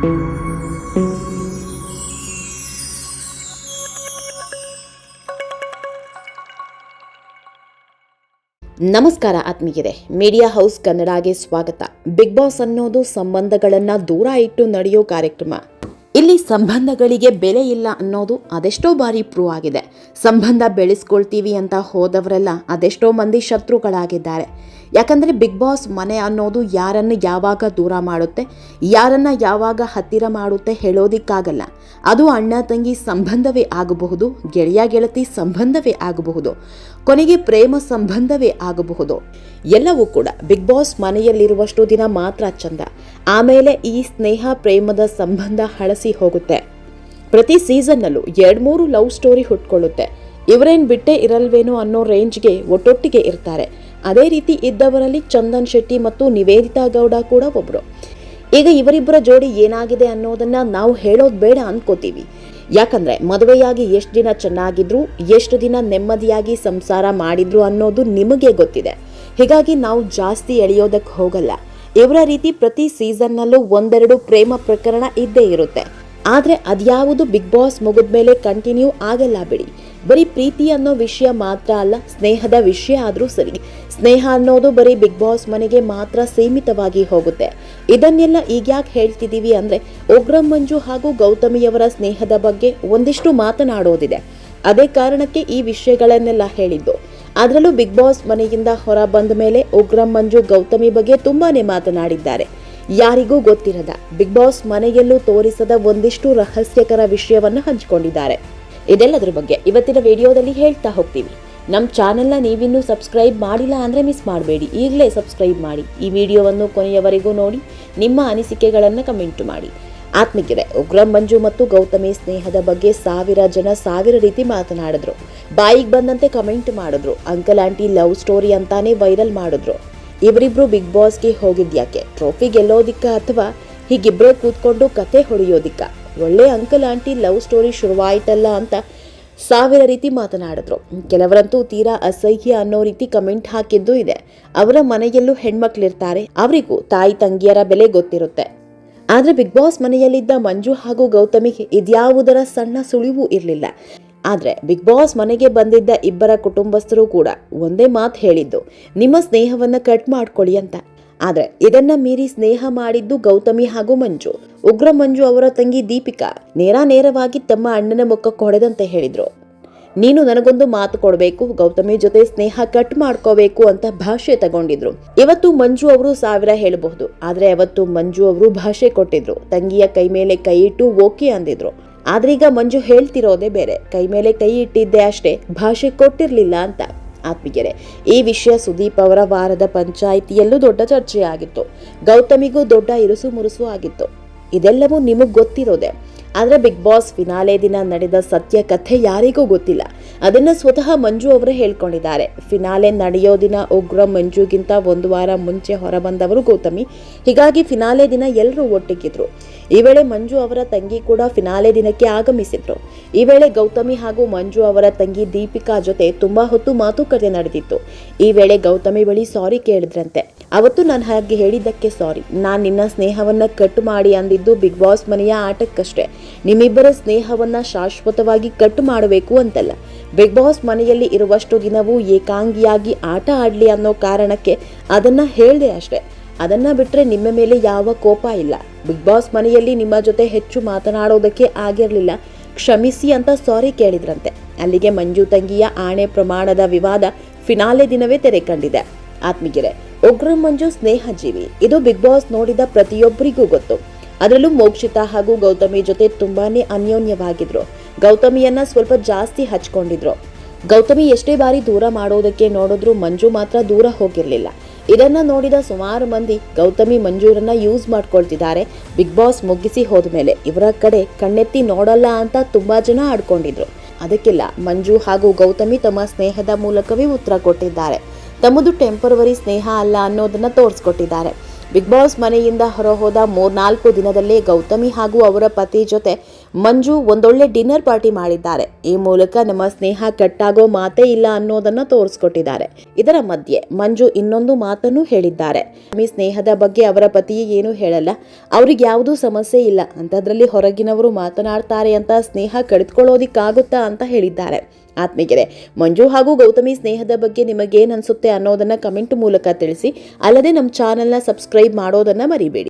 ನಮಸ್ಕಾರ ಆತ್ಮೀಯರೇ media house ಕನ್ನಡಗೆ ಸ್ವಾಗತ. ಬಿಗ್ ಬಾಸ್ ಅನ್ನೋದು ಸಂಬಂಧಗಳನ್ನ ದೂರ ಇಟ್ಟು ನಡೆಯೋ ಕಾರ್ಯಕ್ರಮ. ಇಲ್ಲಿ ಸಂಬಂಧಗಳಿಗೆ ಬೆಲೆ ಇಲ್ಲ ಅನ್ನೋದು ಅದೆಷ್ಟೋ ಬಾರಿ ಪ್ರೂವ್ ಆಗಿದೆ. ಸಂಬಂಧ ಬೆಳೆಸ್ಕೊಳ್ತೀವಿ ಅಂತ ಹೋದವರೆಲ್ಲ ಅದೆಷ್ಟೋ ಮಂದಿ ಶತ್ರುಗಳಾಗಿದ್ದಾರೆ. ಯಾಕಂದರೆ ಬಿಗ್ ಬಾಸ್ ಮನೆ ಅನ್ನೋದು ಯಾರನ್ನು ಯಾವಾಗ ದೂರ ಮಾಡುತ್ತೆ, ಯಾರನ್ನು ಯಾವಾಗ ಹತ್ತಿರ ಮಾಡುತ್ತೆ ಹೇಳೋದಿಕ್ಕಾಗಲ್ಲ. ಅದು ಅಣ್ಣ ತಂಗಿ ಸಂಬಂಧವೇ ಆಗಬಹುದು, ಗೆಳೆಯ ಗೆಳತಿ ಸಂಬಂಧವೇ ಆಗಬಹುದು, ಕೊನೆಗೆ ಪ್ರೇಮ ಸಂಬಂಧವೇ ಆಗಬಹುದು. ಎಲ್ಲವೂ ಕೂಡ ಬಿಗ್ ಬಾಸ್ ಮನೆಯಲ್ಲಿರುವಷ್ಟು ದಿನ ಮಾತ್ರ ಚಂದ. ಆಮೇಲೆ ಈ ಸ್ನೇಹ ಪ್ರೇಮದ ಸಂಬಂಧ ಹಳಸಿ ಹೋಗುತ್ತೆ. ಪ್ರತಿ ಸೀಸನ್ನಲ್ಲೂ ಎರಡು ಮೂರು ಲವ್ ಸ್ಟೋರಿ ಹುಟ್ಕೊಳ್ಳುತ್ತೆ. ಇವರೇನು ಬಿಟ್ಟೇ ಇರಲ್ವೇನೋ ಅನ್ನೋ ರೇಂಜ್ಗೆ ಒಟ್ಟೊಟ್ಟಿಗೆ ಇರ್ತಾರೆ. ಅದೇ ರೀತಿ ಇದ್ದವರಲ್ಲಿ ಚಂದನ್ ಶೆಟ್ಟಿ ಮತ್ತು ನಿವೇದಿತಾ ಗೌಡ ಕೂಡ ಒಬ್ರು. ಈಗ ಇವರಿಬ್ಬರ ಜೋಡಿ ಏನಾಗಿದೆ ಅನ್ನೋದನ್ನ ನಾವು ಹೇಳೋದು ಬೇಡ ಅನ್ಕೋತೀವಿ. ಯಾಕಂದ್ರೆ ಮದುವೆಯಾಗಿ ಎಷ್ಟು ದಿನ ಚೆನ್ನಾಗಿದ್ರು, ಎಷ್ಟು ದಿನ ನೆಮ್ಮದಿಯಾಗಿ ಸಂಸಾರ ಮಾಡಿದ್ರು ಅನ್ನೋದು ನಿಮಗೆ ಗೊತ್ತಿದೆ. ಹೀಗಾಗಿ ನಾವು ಜಾಸ್ತಿ ಎಳೆಯೋದಕ್ಕೆ ಹೋಗಲ್ಲ. ಇವರ ರೀತಿ ಪ್ರತಿ ಸೀಸನ್ನಲ್ಲೂ ಒಂದೆರಡು ಪ್ರೇಮ ಪ್ರಕರಣ ಇದ್ದೇ ಇರುತ್ತೆ. ಆದರೆ ಅದ್ಯಾವುದು ಬಿಗ್ ಬಾಸ್ ಮುಗಿದ್ಮೇಲೆ ಕಂಟಿನ್ಯೂ ಆಗಲ್ಲ ಬಿಡಿ. ಬರೀ ಪ್ರೀತಿ ಅನ್ನೋ ವಿಷಯ ಮಾತ್ರ ಅಲ್ಲ, ಸ್ನೇಹದ ವಿಷಯ ಆದರೂ ಸರಿ. ಸ್ನೇಹ ಅನ್ನೋದು ಬರೀ ಬಿಗ್ ಬಾಸ್ ಮನೆಗೆ ಮಾತ್ರ ಸೀಮಿತವಾಗಿ ಹೋಗುತ್ತೆ. ಇದನ್ನೆಲ್ಲ ಈಗ್ಯಾಕೆ ಹೇಳ್ತಿದ್ದೀವಿ ಅಂದ್ರೆ ಉಗ್ರಂ ಮಂಜು ಹಾಗೂ ಗೌತಮಿಯವರ ಸ್ನೇಹದ ಬಗ್ಗೆ ಒಂದಿಷ್ಟು ಮಾತನಾಡೋದಿದೆ. ಅದೇ ಕಾರಣಕ್ಕೆ ಈ ವಿಷಯಗಳನ್ನೆಲ್ಲ ಹೇಳಿದ್ದು. ಅದರಲ್ಲೂ ಬಿಗ್ ಬಾಸ್ ಮನೆಯಿಂದ ಹೊರ ಬಂದ ಮೇಲೆ ಉಗ್ರಂ ಮಂಜು, ಗೌತಮಿ ಬಗ್ಗೆ ತುಂಬಾನೇ ಮಾತನಾಡಿದ್ದಾರೆ. ಯಾರಿಗೂ ಗೊತ್ತಿರದ, ಬಿಗ್ ಬಾಸ್ ಮನೆಯಲ್ಲೂ ತೋರಿಸದ ಒಂದಿಷ್ಟು ರಹಸ್ಯಕರ ವಿಷಯವನ್ನು ಹಂಚಿಕೊಂಡಿದ್ದಾರೆ. ಇದೆಲ್ಲದರ ಬಗ್ಗೆ ಇವತ್ತಿನ ವಿಡಿಯೋದಲ್ಲಿ ಹೇಳ್ತಾ ಹೋಗ್ತೀವಿ. ನಮ್ಮ ಚಾನೆಲ್ನ ನೀವಿನ್ನೂ ಸಬ್ಸ್ಕ್ರೈಬ್ ಮಾಡಿಲ್ಲ ಅಂದರೆ ಮಿಸ್ ಮಾಡಬೇಡಿ. ಈಗಲೇ ಸಬ್ಸ್ಕ್ರೈಬ್ ಮಾಡಿ. ಈ ವಿಡಿಯೋವನ್ನು ಕೊನೆಯವರೆಗೂ ನೋಡಿ. ನಿಮ್ಮ ಅನಿಸಿಕೆಗಳನ್ನು ಕಮೆಂಟ್ ಮಾಡಿ. ಆತ್ಮಿಕರೆ, ಉಗ್ರಂ ಮಂಜು ಮತ್ತು ಗೌತಮಿ ಸ್ನೇಹದ ಬಗ್ಗೆ ಸಾವಿರ ಜನ ಸಾವಿರ ರೀತಿ ಮಾತನಾಡಿದ್ರು. ಬಾಯಿಗೆ ಬಂದಂತೆ ಕಮೆಂಟ್ ಮಾಡಿದ್ರು. ಅಂಕಲ್, ಆಂಟಿ ಲವ್ ಸ್ಟೋರಿ ಅಂತಾನೆ ವೈರಲ್ ಮಾಡಿದ್ರು. ಇವರಿಬ್ರು ಬಿಗ್ ಬಾಸ್ಗೆ ಹೋಗಿದ್ಯಾಕೆ? ಟ್ರೋಫಿ ಗೆಲ್ಲೋದಿಕ್ಕ ಅಥವಾ ಹೀಗಿಬ್ರೇ ಕೂತ್ಕೊಂಡು ಕತೆ ಹೊಡೆಯೋದಿಕ್ಕ. ಒಳ್ಳೆ ಅಂಕಲ್ ಆಂಟಿ ಲವ್ ಸ್ಟೋರಿ ಶುರುವಾಯಿತಲ್ಲ ಅಂತ ಸಾವಿರ ರೀತಿ ಮಾತನಾಡಿದ್ರು. ಕೆಲವರಂತೂ ತೀರಾ ಅಸಹ್ಯ ಅನ್ನೋ ರೀತಿ ಕಮೆಂಟ್ ಹಾಕಿದ್ದು ಇದೆ. ಅವರ ಮನೆಯಲ್ಲೂ ಹೆಣ್ಮಕ್ಳಿರ್ತಾರೆ. ಅವರಿಗೂ ತಾಯಿ ತಂಗಿಯರ ಬೆಲೆ ಗೊತ್ತಿರುತ್ತೆ. ಆದ್ರೆ ಬಿಗ್ ಬಾಸ್ ಮನೆಯಲ್ಲಿದ್ದ ಮಂಜು ಹಾಗೂ ಗೌತಮಿಗೆ ಇದ್ಯಾವುದರ ಸಣ್ಣ ಸುಳಿವು ಇರಲಿಲ್ಲ. ಆದ್ರೆ ಬಿಗ್ ಬಾಸ್ ಮನೆಗೆ ಬಂದಿದ್ದ ಇಬ್ಬರ ಕುಟುಂಬಸ್ಥರು ಕೂಡ ಒಂದೇ ಮಾತು ಹೇಳಿದ್ದು, ನಿಮ್ಮ ಸ್ನೇಹವನ್ನು ಕಟ್ ಮಾಡ್ಕೊಳ್ಳಿ ಅಂತ. ಆದ್ರೆ ಇದನ್ನ ಮೀರಿ ಸ್ನೇಹ ಮಾಡಿದ್ದು ಗೌತಮಿ ಹಾಗೂ ಮಂಜು. ಉಗ್ರ ಮಂಜು ಅವರ ತಂಗಿ ದೀಪಿಕಾ ನೇರ ನೇರವಾಗಿ ತಮ್ಮ ಅಣ್ಣನ ಮುಖಕ್ಕೆ ಹೊಡೆದಂತೆ ಹೇಳಿದ್ರು. ನೀನು ನನಗೊಂದು ಮಾತು ಕೊಡಬೇಕು, ಗೌತಮಿ ಜೊತೆ ಸ್ನೇಹ ಕಟ್ ಮಾಡ್ಕೋಬೇಕು ಅಂತ ಭಾಷೆ ತಗೊಂಡಿದ್ರು. ಇವತ್ತು ಮಂಜು ಅವರು ಸಾವಿರ ಹೇಳಬಹುದು, ಆದ್ರೆ ಅವತ್ತು ಮಂಜು ಅವರು ಭಾಷೆ ಕೊಟ್ಟಿದ್ರು. ತಂಗಿಯ ಕೈ ಮೇಲೆ ಕೈ ಇಟ್ಟು ಓಕೆ ಅಂದಿದ್ರು. ಆದ್ರೀಗ ಮಂಜು ಹೇಳ್ತಿರೋದೇ ಬೇರೆ, ಕೈ ಮೇಲೆ ಕೈ ಇಟ್ಟಿದ್ದೆ ಅಷ್ಟೇ ಭಾಷೆ ಕೊಟ್ಟಿರ್ಲಿಲ್ಲ ಅಂತ. ಆತ್ಮೀಯರೇ, ಈ ವಿಷಯ ಸುದೀಪ್ ಅವರ ವಾರದ ಪಂಚಾಯಿತಿಯಲ್ಲೂ ದೊಡ್ಡ ಚರ್ಚೆಯಾಗಿತ್ತು. ಗೌತಮಿಗೂ ದೊಡ್ಡ ಇರುಸು ಮುರುಸು ಆಗಿತ್ತು. ಇದೆಲ್ಲವೂ ನಿಮಗೆ ಗೊತ್ತಿರೋದೆ. ಆದರೆ ಬಿಗ್ ಬಾಸ್ ಫಿನಾಲೆ ದಿನ ನಡೆದ ಸತ್ಯ ಕಥೆ ಯಾರಿಗೂ ಗೊತ್ತಿಲ್ಲ. ಅದನ್ನ ಸ್ವತಃ ಮಂಜು ಅವರೇ ಹೇಳ್ಕೊಂಡಿದ್ದಾರೆ. ಫಿನಾಲೆ ನಡೆಯೋ ದಿನ ಉಗ್ರ ಮಂಜುಗಿಂತ ಒಂದು ವಾರ ಮುಂಚೆ ಹೊರಬಂದವರು ಗೌತಮಿ. ಹೀಗಾಗಿ ಫಿನಾಲೆ ದಿನ ಎಲ್ಲರೂ ಒಟ್ಟಿಗಿದ್ರು. ಈ ವೇಳೆ ಮಂಜು ಅವರ ತಂಗಿ ಕೂಡ ಫಿನಾಲೆ ದಿನಕ್ಕೆ ಆಗಮಿಸಿದ್ರು. ಈ ವೇಳೆ ಗೌತಮಿ ಹಾಗೂ ಮಂಜು ಅವರ ತಂಗಿ ದೀಪಿಕಾ ಜೊತೆ ತುಂಬಾ ಹೊತ್ತು ಮಾತುಕತೆ ನಡೆದಿತ್ತು. ಈ ವೇಳೆ ಗೌತಮಿ ಬಳಿ ಸಾರಿ ಕೇಳಿದ್ರಂತೆ. ಅವತ್ತು ನಾನು ಹಾಗೆ ಹೇಳಿದ್ದಕ್ಕೆ ಸಾರಿ ನಾನು ನಿನ್ನ ಸ್ನೇಹವನ್ನ ಕಟ್ಟು ಮಾಡಿ ಅಂದಿದ್ದು ಬಿಗ್ ಬಾಸ್ ಮನೆಯ ಆಟಕ್ಕಷ್ಟೇ. ನಿಮ್ಮಿಬ್ಬರ ಸ್ನೇಹವನ್ನ ಶಾಶ್ವತವಾಗಿ ಕಟ್ಟು ಮಾಡಬೇಕು ಅಂತಲ್ಲ. ಬಿಗ್ ಬಾಸ್ ಮನೆಯಲ್ಲಿ ಇರುವಷ್ಟು ದಿನವೂ ಏಕಾಂಗಿಯಾಗಿ ಆಟ ಆಡಲಿ ಅನ್ನೋ ಕಾರಣಕ್ಕೆ ಅದನ್ನ ಹೇಳಿದೆ ಅಷ್ಟೇ. ಅದನ್ನ ಬಿಟ್ರೆ ನಿಮ್ಮ ಮೇಲೆ ಯಾವ ಕೋಪ ಇಲ್ಲ. ಬಿಗ್ ಬಾಸ್ ಮನೆಯಲ್ಲಿ ನಿಮ್ಮ ಜೊತೆ ಹೆಚ್ಚು ಮಾತನಾಡೋದಕ್ಕೆ ಆಗಿರಲಿಲ್ಲ. ಕ್ಷಮಿಸಿ ಅಂತ ಸಾರಿ ಕೇಳಿದ್ರಂತೆ. ಅಲ್ಲಿಗೆ ಮಂಜು ತಂಗಿಯ ಆಣೆ ಪ್ರಮಾಣದ ವಿವಾದ ಫಿನಾಲೆ ದಿನವೇ ತೆರೆ ಕಂಡಿದೆ ಆತ್ಮೀಗೆರೆ ಉಗ್ರ ಮಂಜು ಸ್ನೇಹ ಜೀವಿ ಇದು ಬಿಗ್ ಬಾಸ್ ನೋಡಿದ ಪ್ರತಿಯೊಬ್ಬರಿಗೂ ಗೊತ್ತು. ಅದರಲ್ಲೂ ಮೋಕ್ಷಿತಾ ಹಾಗೂ ಗೌತಮಿ ಜೊತೆ ತುಂಬಾನೇ ಅನ್ಯೋನ್ಯವಾಗಿದ್ರು. ಗೌತಮಿಯನ್ನ ಸ್ವಲ್ಪ ಜಾಸ್ತಿ ಹಚ್ಕೊಂಡಿದ್ರು. ಗೌತಮಿ ಎಷ್ಟೇ ಬಾರಿ ದೂರ ಮಾಡೋದಕ್ಕೆ ನೋಡಿದ್ರು ಮಂಜು ಮಾತ್ರ ದೂರ ಹೋಗಿರ್ಲಿಲ್ಲ. ಇದನ್ನ ನೋಡಿದ ಸುಮಾರು ಮಂದಿ ಗೌತಮಿ ಮಂಜೂರನ್ನ ಯೂಸ್ ಮಾಡ್ಕೊಳ್ತಿದ್ದಾರೆ. ಬಿಗ್ ಬಾಸ್ ಮುಗಿಸಿ ಹೋದ್ಮೇಲೆ ಇವರ ಕಡೆ ಕಣ್ಣೆತ್ತಿ ನೋಡಲ್ಲ ಅಂತ ತುಂಬಾ ಜನ ಆಡ್ಕೊಂಡಿದ್ರು. ಅದಕ್ಕೆಲ್ಲ, ಮಂಜು ಹಾಗೂ ಗೌತಮಿ ತಮ್ಮ ಸ್ನೇಹದ ಮೂಲಕವೇ ಉತ್ತರ ಕೊಟ್ಟಿದ್ದಾರೆ. ತಮ್ಮದು ಟೆಂಪರವರಿ ಸ್ನೇಹ ಅಲ್ಲ ಅನ್ನೋದನ್ನ ತೋರಿಸ್ಕೊಟ್ಟಿದ್ದಾರೆ. ಬಿಗ್ ಬಾಸ್ ಮನೆಯಿಂದ ಹೊರಹೋದ ಮೂರ್ನಾಲ್ಕು ದಿನದಲ್ಲೇ ಗೌತಮಿ ಹಾಗೂ ಅವರ ಪತಿ ಜೊತೆ ಮಂಜು ಒಂದೊಳ್ಳೆ ಡಿನ್ನರ್ ಪಾರ್ಟಿ ಮಾಡಿದ್ದಾರೆ. ಈ ಮೂಲಕ ನಮ್ಮ ಸ್ನೇಹ ಕಟ್ಟಾಗೋ ಮಾತೇ ಇಲ್ಲ ಅನ್ನೋದನ್ನ ತೋರಿಸ್ಕೊಟ್ಟಿದ್ದಾರೆ. ಇದರ ಮಧ್ಯೆ ಮಂಜು ಇನ್ನೊಂದು ಮಾತನ್ನು ಹೇಳಿದ್ದಾರೆ. ಮೀ ಸ್ನೇಹದ ಬಗ್ಗೆ ಅವರ ಪತಿ ಏನು ಹೇಳಲ್ಲ. ಅವ್ರಿಗೆ ಯಾವುದೂ ಸಮಸ್ಯೆ ಇಲ್ಲ. ಅಂತದ್ರಲ್ಲಿ ಹೊರಗಿನವರು ಮಾತನಾಡ್ತಾರೆ ಅಂತ ಸ್ನೇಹ ಕಡಿದುಕೊಳ್ಳೋದಿಕ್ಕಾಗುತ್ತಾ ಅಂತ ಹೇಳಿದ್ದಾರೆ. ಆತ್ಮೀಗೆರೆ ಮಂಜು ಹಾಗೂ ಗೌತಮಿ ಸ್ನೇಹದ ಬಗ್ಗೆ ನಿಮಗೇನು ಅನ್ಸುತ್ತೆ ಅನ್ನೋದನ್ನ ಕಮೆಂಟ್ ಮೂಲಕ ತಿಳಿಸಿ. ಅಲ್ಲದೆ ನಮ್ಮ ಚಾನೆಲ್ನ ಸಬ್ಸ್ಕ್ರೈಬ್ ಮಾಡೋದನ್ನ ಮರಿಬೇಡಿ.